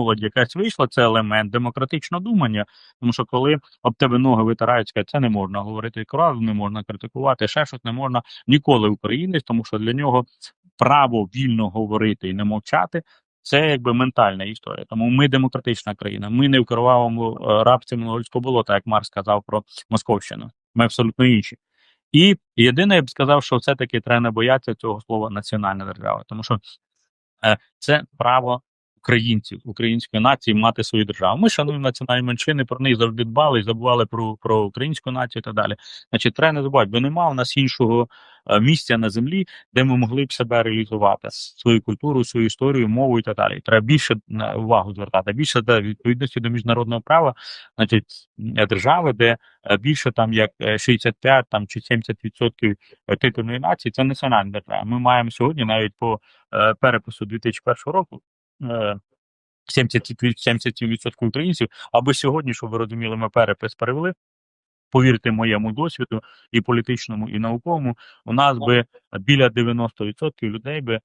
молодь якась вийшла, це елемент демократичного думання. Тому що коли об тебе ноги витирають, скажуть, це не можна говорити крав, не можна критикувати, ще щось не можна ніколи українець, тому що для нього право вільно говорити і не мовчати. Це якби ментальна історія. Тому ми демократична країна. Ми не в кровавому е, рабці монгольського болота, як Марс сказав про Московщину. Ми абсолютно інші. І єдине, я б сказав, що все-таки треба не боятися цього слова національна держава, тому що е, це право українців, української нації мати свою державу. Ми шануємо національні меншини, про них завжди дбали забували про, про українську націю і так далі. Значить, треба не забувати, бо немає у нас іншого е, місця на землі, де ми могли б себе реалізувати свою культуру, свою історію, мову і так далі. Треба більше на увагу звертати, більше до відповідності до міжнародного права, значить е, держави, де е, більше там як е, 65 там чи 70% титульної нації, це національна держава. Ми маємо сьогодні навіть по е, перепису 2001 року. Е, 70% 70% українців, аби сьогодні, щоб ви розуміли, ми перепис перевели. Повірте моєму досвіду і політичному, і науковому, у нас би біля 90% людей би е,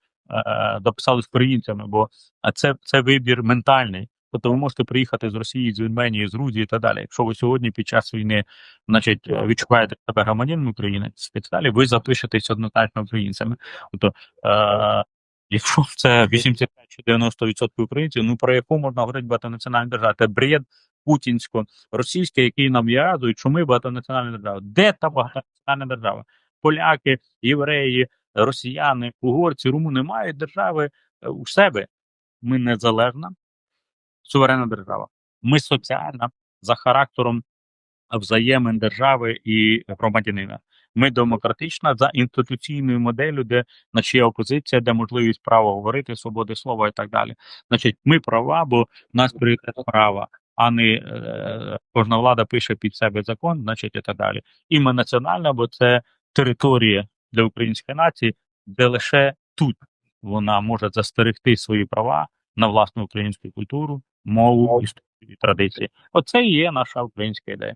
дописались українцями, бо е, це, це вибір ментальний. Тобто ви можете приїхати з Росії, з Вірменії, з Грузії і так далі. Якщо ви сьогодні під час війни значить, е, відчуваєте себе громадянином України ви запишетесь однозначно українцями. Тобто, е, якщо це 85 чи 90% українців, ну про яку можна говорити багатонаціональну державу? Це бред путінсько-російський, який нам в'язують, що ми багатонаціональна держава. Де та багатонаціональна держава? Поляки, євреї, росіяни, угорці, румуни мають держави е, у себе. Ми незалежна, суверенна держава. Ми соціальна за характером взаємин держави і громадянина. Ми демократична за інституційною моделлю, де значить, є опозиція, де можливість права говорити, свободи слова і так далі. Значить, ми права, бо в нас пріоритет права, а не е, кожна влада пише під себе закон, значить і так далі. І ми національна, бо це територія для української нації, де лише тут вона може застерегти свої права на власну українську культуру, мову, історію і традиції. Оце і є наша українська ідея.